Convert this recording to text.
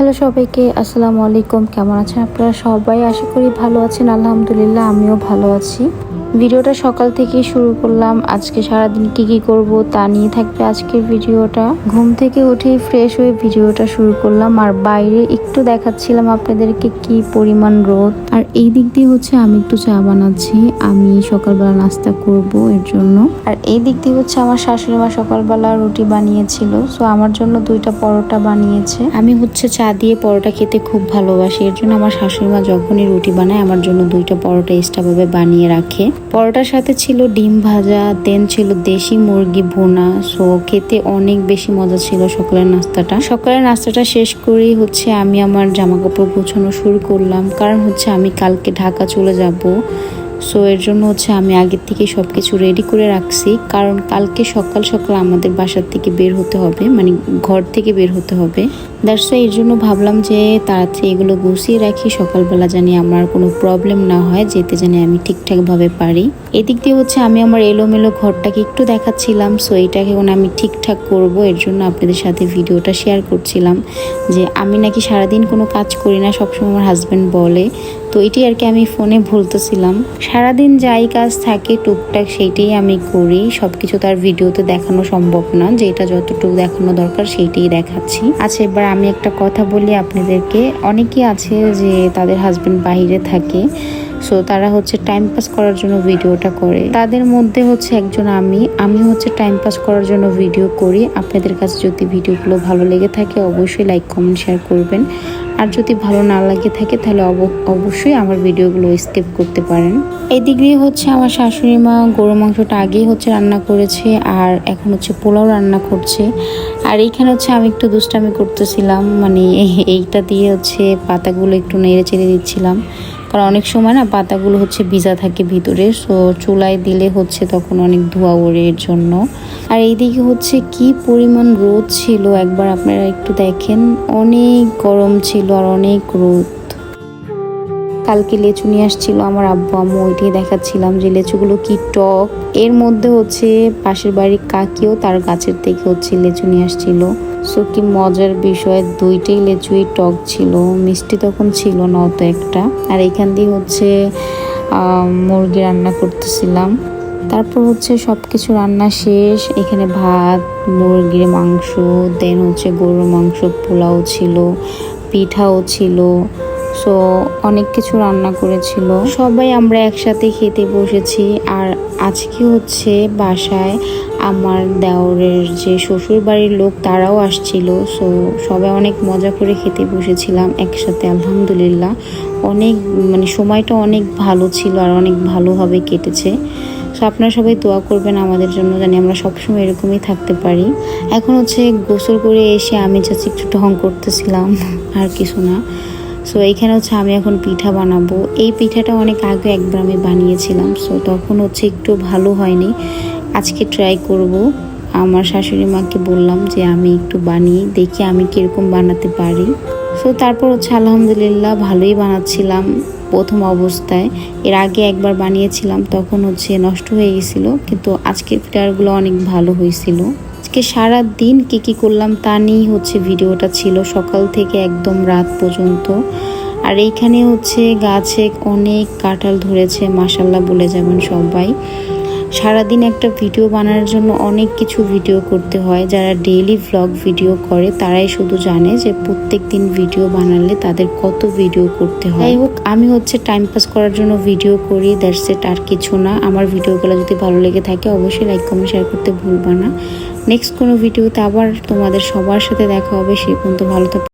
Hello সবাইকে, আসসালামু আলাইকুম। কেমন আছেন আপনারা সবাই? আশা করি ভালো আছেন। আলহামদুলিল্লাহ, আমিও ভালো আছি। ভিডিওটা সকাল থেকেই শুরু করলাম। আজকে সারাদিন কি কি করব তা নিয়ে থাকবে আজকের ভিডিওটা। ঘুম থেকে উঠেই ফ্রেশ হয়ে ভিডিওটা শুরু করলাম। আর বাইরে একটু দেখাচ্ছিলাম আপনাদেরকে কি পরিমাণ রোদ। আর এই দিক দিয়ে হচ্ছে আমি একটু চা বানাচ্ছি। আমি সকালবেলা নাস্তা করব এর জন্য। আর এই দিক দিয়ে হচ্ছে আমার শাশুড়ি মা সকালবেলা রুটি বানিয়েছিল। সো আমার জন্য দুইটা পরোটা বানিয়েছে। আমি হচ্ছে চা দিয়ে পরোটা খেতে খুব ভালোবাসি। এর জন্য আমার শাশুড়ি মা যখনই রুটি বানায়, আমার জন্য দুইটা পরোটা এক্সট্রাভাবে বানিয়ে রাখে। পরোটার সাথে ছিল ডিম ভাজা দেন ছিল দেশি মুরগি ভুনা। সো খেতে অনেক বেশি মজা ছিল সকালের নাস্তাটা। সকালের নাস্তাটা শেষ করেই হচ্ছে আমি আমার জামা কাপড় গোছানো শুরু করলাম। কারণ হচ্ছে আমি কালকে ঢাকা চলে যাব। সো এর জন্য হচ্ছে আমি আগের থেকে সব কিছু রেডি করে রাখছি। কারণ কালকে সকাল সকাল আমাদের বাসার থেকে বের হতে হবে মানে ঘর থেকে বের হতে হবে। দ্যাটস এর জন্য ভাবলাম যে তাড়াতাড়ি এগুলো গুছিয়ে রাখি, সকালবেলা জানি আমার কোনো প্রবলেম না হয়, যেতে জানি আমি ঠিকঠাকভাবে পারি। এদিক দিয়ে হচ্ছে আমি আমার এলোমেলো ঘরটাকে একটু দেখাচ্ছিলাম সো এইটাকে এখন আমি ঠিকঠাক করব। এর জন্য আপনাদের সাথে ভিডিওটা শেয়ার করছিলাম যে আমি নাকি সারাদিন কোনো কাজ করি না, সবসময় আমার হাজব্যান্ড বলে। তো এটি আর কি আমি ফোনে ভুলতেছিলাম। সারাদিন যাই কাজ থাকে, টুকটাক সেইটাই আমি করি। সব কিছু তার ভিডিওতে দেখানো সম্ভব না যেটা যতটুকু দেখানো দরকার সেইটাই দেখাচ্ছি। আচ্ছা এবার আমি একটা কথা বলি আপনাদেরকে। অনেকেই আছে যে তাদের হাজব্যান্ড বাইরে থাকে সো তারা হচ্ছে টাইম পাস করার জন্য ভিডিওটা করে। তাদের মধ্যে হচ্ছে একজন আমি আমি হচ্ছে টাইম পাস করার জন্য ভিডিও করি। আপনাদের কাছে যদি ভিডিওগুলো ভালো লেগে থাকে, অবশ্যই লাইক কমেন্ট শেয়ার করবেন। আর যদি ভালো না লাগে থাকে, তাহলে অবশ্যই আমার ভিডিওগুলো স্কিপ করতে পারেন। এদিক দিয়ে হচ্ছে আমার শাশুড়ি মা গরু মাংসটা আগেই হচ্ছে রান্না করেছে, আর এখন হচ্ছে পোলাও রান্না করছে। আর এইখানে হচ্ছে আমি একটু দুষ্টামি করতেছিলাম মানে এইটা দিয়ে হচ্ছে পাতাগুলো একটু নেড়ে চেড়ে দিচ্ছিলাম কারণ অনেক সময় না পাতাগুলো হচ্ছে ভিজা থাকে ভিতরে সো চুলায় দিলে হচ্ছে তখন অনেক ধোয়া ওড়ে এর জন্য। আর এইদিকে হচ্ছে কি পরিমাণ রোদ ছিল, একবার আপনারা একটু দেখেন। অনেক গরম ছিল আর অনেক রোদ। কালকে লেচু নিয়ে আসছিল আমার আব্বু আম্মু ওইটাই দেখাচ্ছিলাম যে লেচুগুলো কি টক। এর মধ্যে হচ্ছে পাশের বাড়ির কাকিও তার গাছের থেকে হচ্ছে লেচু নিয়ে আসছিল। সো কি মজার বিষয়, দুইটাই লেচুই টক ছিল, মিষ্টি তখন ছিল না অত একটা। আর এখান দিয়ে হচ্ছে মুরগি রান্না করতেছিলাম। তারপর হচ্ছে সব কিছু রান্না শেষ, এখানে ভাত, মুরগির মাংস, দেন হচ্ছে গরুর মাংস, পোলাও ছিল, পিঠাও ছিল। সো অনেক কিছু রান্না করেছিল। সবাই আমরা একসাথে খেতে বসেছি। আর আজকে হচ্ছে বাসায় আমার দেওরের যে শ্বশুর বাড়ির লোক তারাও আসছিল। সো সবাই অনেক মজা করে খেতে বসেছিলাম একসাথে, আলহামদুলিল্লাহ। অনেক মানে সময়টা অনেক ভালো ছিল আর অনেক ভালোভাবে কেটেছে। সো আপনারা সবাই দোয়া করবেন আমাদের জন্য জানি আমরা সবসময় এরকমই থাকতে পারি। এখন হচ্ছে গোসল করে এসে আমি যাচ্ছি একটু ঢং করতেছিলাম। আর কিছু না। সো এইখানে হচ্ছে আমি এখন পিঠা বানাবো। এই পিঠাটা অনেক আগে একবার আমি বানিয়েছিলাম। সো তখন হচ্ছে একটু ভালো হয়নি। আজকে ট্রাই করব। আমার শাশুড়ি মাকে বললাম যে, আমি একটু বানিয়ে দেখি আমি কীরকম বানাতে পারি। সো তারপর হচ্ছে আলহামদুলিল্লাহ ভালোই বানাচ্ছিলাম প্রথম অবস্থায়। এর আগে একবার বানিয়েছিলাম, তখন হচ্ছে নষ্ট হয়ে গেছিল। কিন্তু আজকের পিঠাগুলো অনেক ভালো হয়েছিল। আজকে সারা দিন কী কী করলাম তা নিয়েই হচ্ছে ভিডিওটা ছিল সকাল থেকে একদম রাত পর্যন্ত। আর এইখানে হচ্ছে গাছে অনেক কাঁঠাল ধরেছে মাসাল্লাহ বলে যাবেন সবাই। সারাদিন একটা ভিডিও বানানোর জন্য অনেক কিছু ভিডিও করতে হয়। যারা ডেইলি ভ্লগ ভিডিও করে, তারাই শুধু জানে যে প্রত্যেক দিন ভিডিও বানালে তাদের কত ভিডিও করতে হয়। যাই হোক, আমি হচ্ছে টাইম পাস করার জন্য ভিডিও করি দ্যাটস এট আর কিছু না। আমার ভিডিওগুলো যদি ভালো লেগে থাকে, অবশ্যই লাইক কমেন্ট শেয়ার করতে ভুলবা না। নেক্সট কোনো ভিডিওতে আবার তোমাদের সবার সাথে দেখা হবে সেই পর্যন্ত ভালো থাকবে